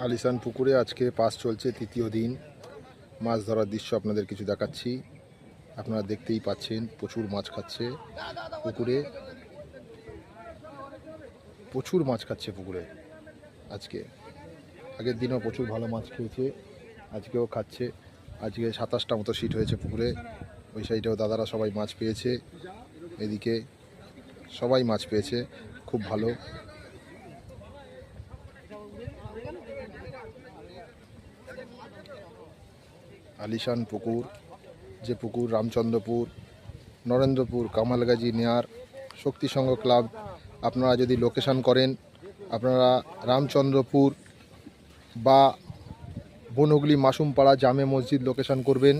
আলিসান পুকুরে আজকে পাস চলছে তৃতীয় দিন। মাছ ধরার দৃশ্য আপনাদের কিছু দেখাচ্ছি। আপনারা দেখতেই পাচ্ছেন, প্রচুর মাছ খাচ্ছে পুকুরে। প্রচুর মাছ খাচ্ছে পুকুরে আজকে। আগের দিনও প্রচুর ভালো মাছ খেয়েছে, আজকেও খাচ্ছে। আজকে সাতাশটা মতো সিট হয়েছে পুকুরে, ওই সাইডেও দাদারা সবাই মাছ পেয়েছে। এদিকে সবাই মাছ পেয়েছে, খুব ভালো। আলিশান পুকুর, যে পুকুর রামচন্দ্রপুর, নরেন্দ্রপুর, কামালগাজী, নেয়ার শক্তি সংঘ ক্লাব, আপনারা যদি লোকেশান করেন, আপনারা রামচন্দ্রপুর বা বনগুলি মাসুমপাড়া জামে মসজিদ লোকেশন করবেন।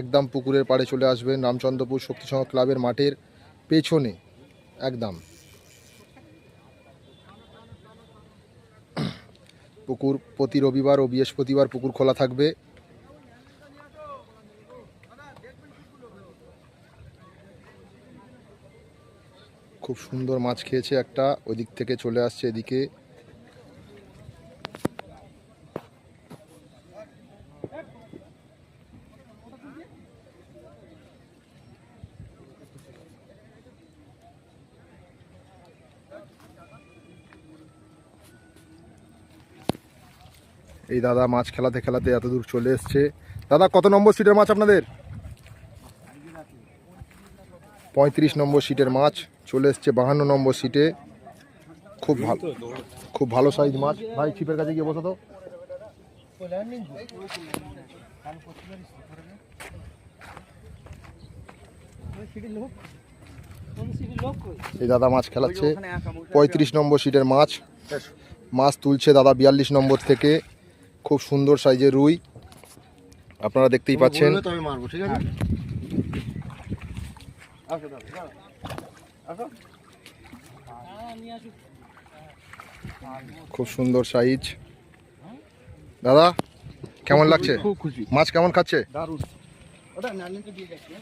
একদম পুকুরের পাড়ে চলে আসবেন রামচন্দ্রপুর শক্তি সংঘ ক্লাবের মাঠের পেছনে, একদম। পুকুর প্রতি রবিবার ও বৃহস্পতিবার পুকুর খোলা থাকবে। খুব সুন্দর মাছ খেয়েছে একটা ওই দিক থেকে চলে আসছে এদিকে। এই দাদা মাছ খেলাতে খেলাতে এত দূর চলে এসছে। দাদা, কত নম্বর সিটের মাছ আপনাদের? পঁয়ত্রিশ নম্বর সিটের মাছ চলে এসছে, বাহান্ন নম্বর সিটে। খুব ভালো খুব ভালো সাইজ মাছ। ভাই, ছিপের কাছে গিয়ে বসো তো। এই দাদা মাছ খেলাচ্ছে। পঁয়ত্রিশ নম্বর সিটের মাছ। মাছ তুলছে দাদা বিয়াল্লিশ নম্বর থেকে। খুব সুন্দর সাইজের রুই। আপনারা দেখতেই পাচ্ছেন। খুব সুন্দর সাইজ। দাদা কেমন লাগছে? মাছ কেমন খাচ্ছে? দারুণ। ওটা দিয়ে যাচ্ছি।